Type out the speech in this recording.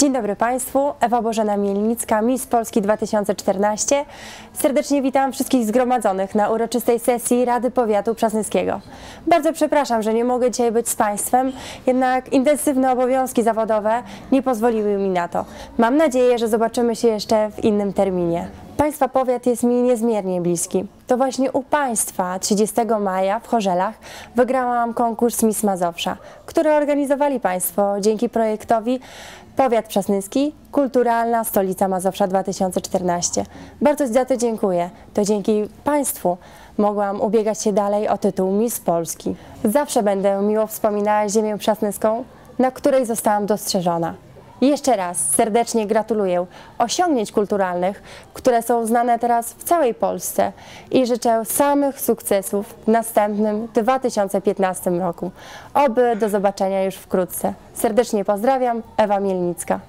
Dzień dobry Państwu, Ewa Bożena Mielnicka, Miss Polski 2014. Serdecznie witam wszystkich zgromadzonych na uroczystej sesji Rady Powiatu Przasnyskiego. Bardzo przepraszam, że nie mogę dzisiaj być z Państwem, jednak intensywne obowiązki zawodowe nie pozwoliły mi na to. Mam nadzieję, że zobaczymy się jeszcze w innym terminie. Państwa powiat jest mi niezmiernie bliski. To właśnie u Państwa 30 maja w Chorzelach wygrałam konkurs Miss Mazowsza, który organizowali Państwo dzięki projektowi Powiat Przasnyski, Kulturalna Stolica Mazowsza 2014. Bardzo za to dziękuję. To dzięki Państwu mogłam ubiegać się dalej o tytuł Miss Polski. Zawsze będę miło wspominała ziemię przasnyską, na której zostałam dostrzeżona. Jeszcze raz serdecznie gratuluję osiągnięć kulturalnych, które są znane teraz w całej Polsce i życzę samych sukcesów w następnym 2015 roku. Oby do zobaczenia już wkrótce. Serdecznie pozdrawiam, Ewa Mielnicka.